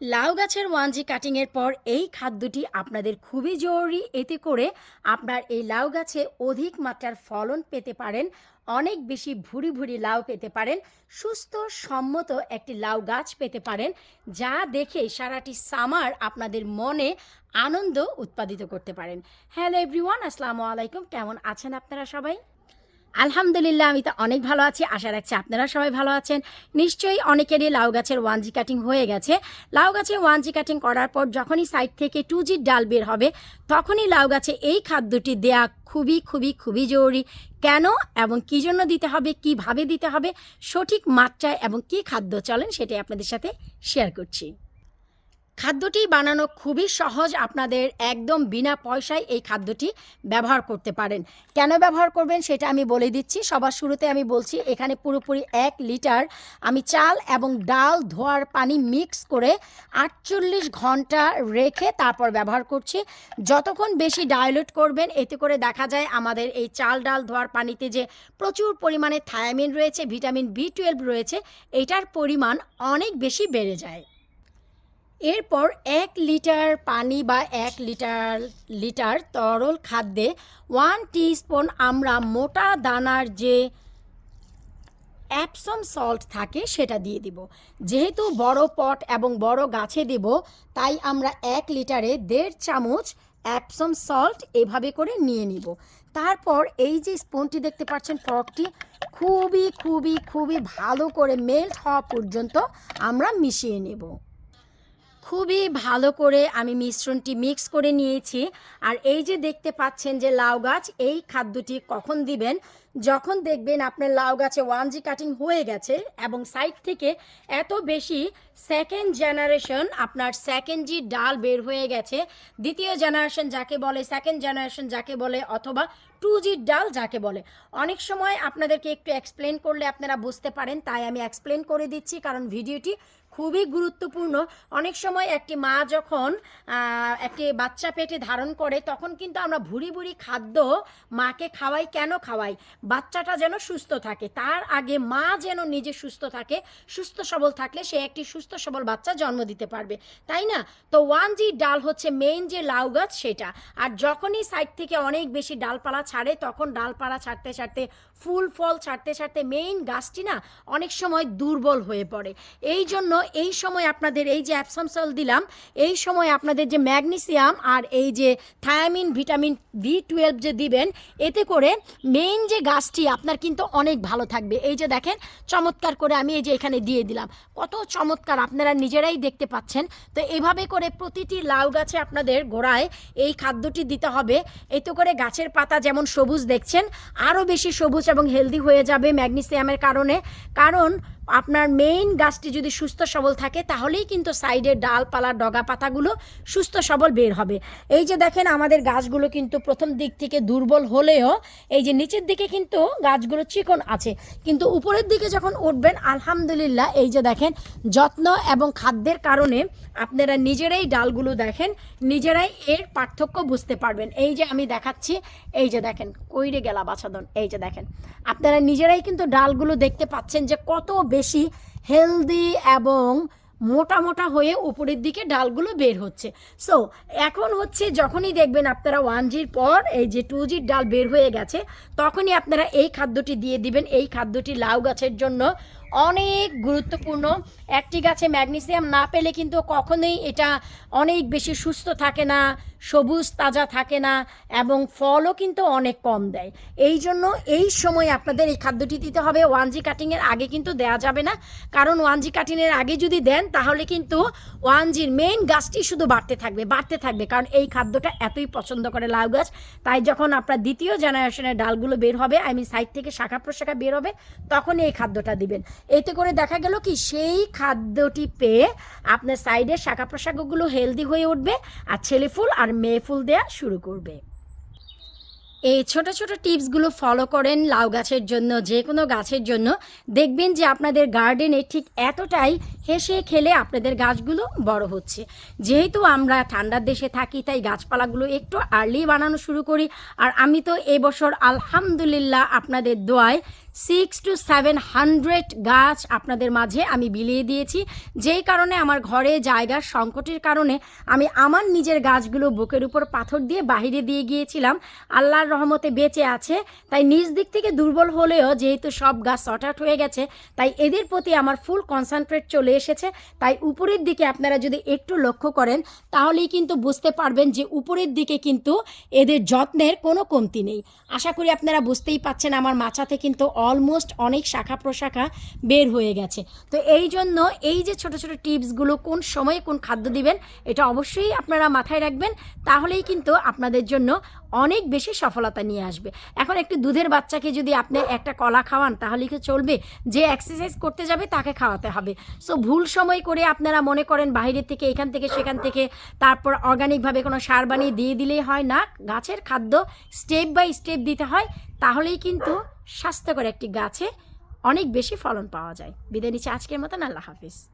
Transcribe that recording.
লাউ গাছের ওয়ানজি কাটিংয়ের পর এই খাদ্যটি আপনাদের খুবই জরুরি। এতে করে আপনার এই লাউ গাছে অধিক মাত্রার ফলন পেতে পারেন, অনেক বেশি ভুরি ভুরি লাউ পেতে পারেন, সুস্থ সম্মত একটি লাউ গাছ পেতে পারেন, যা দেখে সারাটি সামার আপনাদের মনে আনন্দ উৎপাদিত করতে পারেন। হ্যালো এভরিওয়ান, আসসালামু আলাইকুম। কেমন আছেন আপনারা সবাই? আলহামদুলিল্লাহ, আমি তো অনেক ভালো আছি। আশা রাখছি আপনারা সবাই ভালো আছেন। নিশ্চয়ই অনেকেরই লাউ গাছের ওয়ানজি কাটিং হয়ে গেছে। লাউ গাছের ওয়ানজি কাটিং করার পর যখনই সাইড থেকে টু জির ডাল বের হবে, তখনই লাউ গাছে এই খাদ্যটি দেয়া খুবই খুবই খুবই জরুরি। কেন এবং কী জন্য দিতে হবে, কীভাবে দিতে হবে, সঠিক মাত্রায় এবং কী খাদ্য চলেন সেটাই আপনাদের সাথে শেয়ার করছি। খাদ্যটি বানানো খুবই সহজ। আপনাদের একদম বিনা পয়সায় এই খাদ্যটি ব্যবহার করতে পারেন। কেন ব্যবহার করবেন সেটা আমি বলে দিচ্ছি। সবার শুরুতে আমি বলছি, এখানে পুরোপুরি এক লিটার আমি চাল এবং ডাল ধোয়ার পানি মিক্স করে আটচল্লিশ ঘণ্টা রেখে তারপর ব্যবহার করছি। যতক্ষণ বেশি ডাইলুট করবেন, এতে করে দেখা যায় আমাদের এই চাল ডাল ধোয়ার পানিতে যে প্রচুর পরিমাণে থায়ামিন রয়েছে, ভিটামিন বি টুয়েলভ রয়েছে, এটার পরিমাণ অনেক বেশি বেড়ে যায়। এরপর এক লিটার পানি বা এক লিটার লিটার তরল খাদ্যে ওয়ান স্পুন আমরা মোটা দানার যে অ্যাপসম সল্ট থাকে সেটা দিয়ে দিব। যেহেতু বড় পট এবং বড় গাছে দেব, তাই আমরা এক লিটারে দেড় চামচ অ্যাপসম সল্ট এভাবে করে নিয়ে নিব। তারপর এই যে স্পুনটি দেখতে পাচ্ছেন ফ্রকটি খুবই খুবই খুবই ভালো করে মেল্ট হওয়া পর্যন্ত আমরা মিশিয়ে নেব। খুবই ভালো করে আমি মিশ্রণটি মিক্স করে নিয়েছি। আর এই যে দেখতে পাচ্ছেন যে লাউ গাছ, এই খাদ্যটি কখন দিবেন? যখন দেখবেন আপনার লাউ গাছে ওয়ান জি কাটিং হয়ে গেছে এবং সাইড থেকে এত বেশি সেকেন্ড জেনারেশন আপনার সেকেন্ড জি ডাল বের হয়ে গেছে। দ্বিতীয় জেনারেশন যাকে বলে সেকেন্ড জেনারেশন যাকে বলে অথবা টু জির ডাল যাকে বলে। অনেক সময় আপনাদেরকে একটু এক্সপ্লেন করলে আপনারা বুঝতে পারেন, তাই আমি এক্সপ্লেন করে দিচ্ছি কারণ ভিডিওটি খুবই গুরুত্বপূর্ণ। অনেক সময় একটি মা যখন একটি বাচ্চা পেটে ধারণ করে, তখন কিন্তু আমরা ভুড়ি ভুড়ি খাদ্য মাকে খাওয়াই, কেন খাওয়াই? বাচ্চাটা যেন সুস্থ থাকে। তার আগে মা যেন নিজে সুস্থ থাকে, সুস্থ সবল থাকলে সে একটি সুস্থ সবল বাচ্চা জন্ম দিতে পারবে। তাই না? তো ওয়ান জি ডাল হচ্ছে মেইন যে লাউ গাছ সেটা। আর যখনই সাইড থেকে অনেক বেশি ডালপালা ছাড়ে, তখন ডালপালা ছাড়তে ছাড়তে, ফুল ফল ছাড়তে ছাড়তে মেইন গাছটি না অনেক সময় দুর্বল হয়ে পড়ে। এই জন্য এই সময় আপনাদের এই যে অ্যাপসামসল দিলাম, এই সময় আপনাদের যে ম্যাগনেসিয়াম আর এই যে থায়ামিন, ভিটামিন বি টুয়েলভ যে দিবেন, এতে করে মেইন যে গাছটি আপনার কিন্তু অনেক ভালো থাকবে। এই যে দেখেন, চমৎকার করে আমি এই যে এখানে দিয়ে দিলাম। কত চমৎকার আপনারা নিজেরাই দেখতে পাচ্ছেন। তো এভাবে করে প্রতিটি লাউ গাছে আপনাদের গোড়ায় এই খাদ্যটি দিতে হবে। এতে করে গাছের পাতা যেমন সবুজ দেখছেন, আরও বেশি সবুজ এবং হেলদি হয়ে যাবে ম্যাগনেসিয়ামের কারণে। কারণ আপনার মেইন গাছটি যদি সুস্থ সবল থাকে, তাহলেই কিন্তু সাইডের ডালপালা ডগা পাতাগুলো সুস্থ সবল বের হবে। এই যে দেখেন, আমাদের গাছগুলো কিন্তু প্রথম দিক থেকে দুর্বল হলেও, এই যে নিচের দিকে কিন্তু গাছগুলো চিকন আছে। কিন্তু উপরের দিকে যখন উঠবেন, আলহামদুলিল্লাহ, এই যে দেখেন, যত্ন এবং খাদ্যের কারণে আপনারা নিজেরাই ডালগুলো দেখেন, নিজেরাই এর পার্থক্য বুঝতে পারবেন। এই যে আমি দেখাচ্ছি, এই যে দেখেন, কইরে গেলা বাছাদন এই যে দেখেন। আপনারা নিজেরাই কিন্তু ডালগুলো দেখতে পাচ্ছেন যে কত বেশি হেলদি এবং মোটা মোটা হয়ে উপরের দিকে ডালগুলো বের হচ্ছে। সো এখন হচ্ছে যখনই দেখবেন আপনারা ওয়ান জির পর এই যে টু জির ডাল বের হয়ে গেছে, তখনই আপনারা এই খাদ্যটি দিয়ে দিবেন। এই খাদ্যটি লাউ গাছের জন্য অনেক গুরুত্বপূর্ণ। একটি গাছে ম্যাগনেসিয়াম না পেলে কিন্তু কখনোই এটা অনেক বেশি সুস্থ থাকে না, সবুজ তাজা থাকে না এবং ফলও কিন্তু অনেক কম দেয়। এই জন্য এই সময় আপনাদের এই খাদ্যটি দিতে হবে। ওয়ান জি কাটিংয়ের আগে কিন্তু দেওয়া যাবে না। কারণ ওয়ান জি কাটিংয়ের আগে যদি দেন, তাহলে কিন্তু ওয়ান জির মেইন গাছটি শুধু বাড়তে থাকবে বাড়তে থাকবে। কারণ এই খাদ্যটা এতই পছন্দ করে লাউ গাছ। তাই যখন আপনার দ্বিতীয় জেনারেশনের ডালগুলো বের হবে আই মিন সাইড থেকে শাখা প্রশাখা বের হবে, তখনই এই খাদ্যটা দিবেন। এতে করে দেখা গেল কি, সেই খাদ্যটি পেয়ে আপনার সাইডের শাখা প্রশাখাগুলো হেলদি হয়ে উঠবে আর ছেলে ফুল আর মেয়ে ফুল দেওয়া শুরু করবে। এই ছোট ছোট টিপসগুলো ফলো করেন লাউ গাছের জন্য, যে কোনো গাছের জন্য। দেখবেন যে আপনাদের গার্ডেনে ঠিক এতটাই হেসে খেলে আপনাদের গাছগুলো বড় হচ্ছে। যেহেতু আমরা ঠান্ডার দেশে থাকি, তাই গাছপালাগুলো একটু আর্লি বানানো শুরু করি। আর আমি তো এবছর আলহামদুলিল্লাহ আপনাদের দোয়ায় সিক্স টু সেভেন হান্ড্রেড গাছ আপনাদের মাঝে আমি বিলিয়ে দিয়েছি। যেই কারণে আমার ঘরে জায়গার সংকটের কারণে আমি আমার নিজের গাছগুলো বুকের উপর পাথর দিয়ে বাহিরে দিয়ে গিয়েছিলাম। আল্লাহর রহমতে বেঁচে আছে। তাই নিজ দিক থেকে দুর্বল হলেও যেহেতু সব গাছ শর্ট আউট হয়ে গেছে, তাই এদের প্রতি আমার ফুল কনসেন্ট্রেট চলে এসেছে। তাই উপরের দিকে আপনারা যদি একটু লক্ষ্য করেন, তাহলেই কিন্তু বুঝতে পারবেন যে উপরের দিকে কিন্তু এদের যত্নের কোনো কমতি নেই। আশা করি আপনারা বুঝতেই পাচ্ছেন আমার মাছাতে কিন্তু অলমোস্ট অনেক শাখা প্রশাখা বের হয়ে গেছে। তো এই জন্য এই যে ছোট ছোট টিপসগুলো কোন সময়ে কোন খাদ্য দিবেন, এটা অবশ্যই আপনারা মাথায় রাখবেন, তাহলেই কিন্তু আপনাদের জন্য অনেক বেশি সফলতা নিয়ে আসবে। এখন একটি দুধের বাচ্চাকে যদি আপনি একটা কলা খাওয়ান, তাহলে কি চলবে? যে এক্সারসাইজ করতে যাবে, তাকে খাওয়াতে হবে। সো ভুল সময় করে আপনারা মনে করেন বাইরে থেকে, এখান থেকে, সেখান থেকে, তারপর অর্গানিকভাবে কোনো সার বানিয়ে দিয়ে দিলেই হয় না। গাছের খাদ্য স্টেপ বাই স্টেপ দিতে হয়, তাহলেই কিন্তু স্বাস্থ্যকর একটি গাছে অনেক বেশি ফলন পাওয়া যায়। বিদায় নিচ্ছে আজকের মতন আল্লাহ হাফিজ।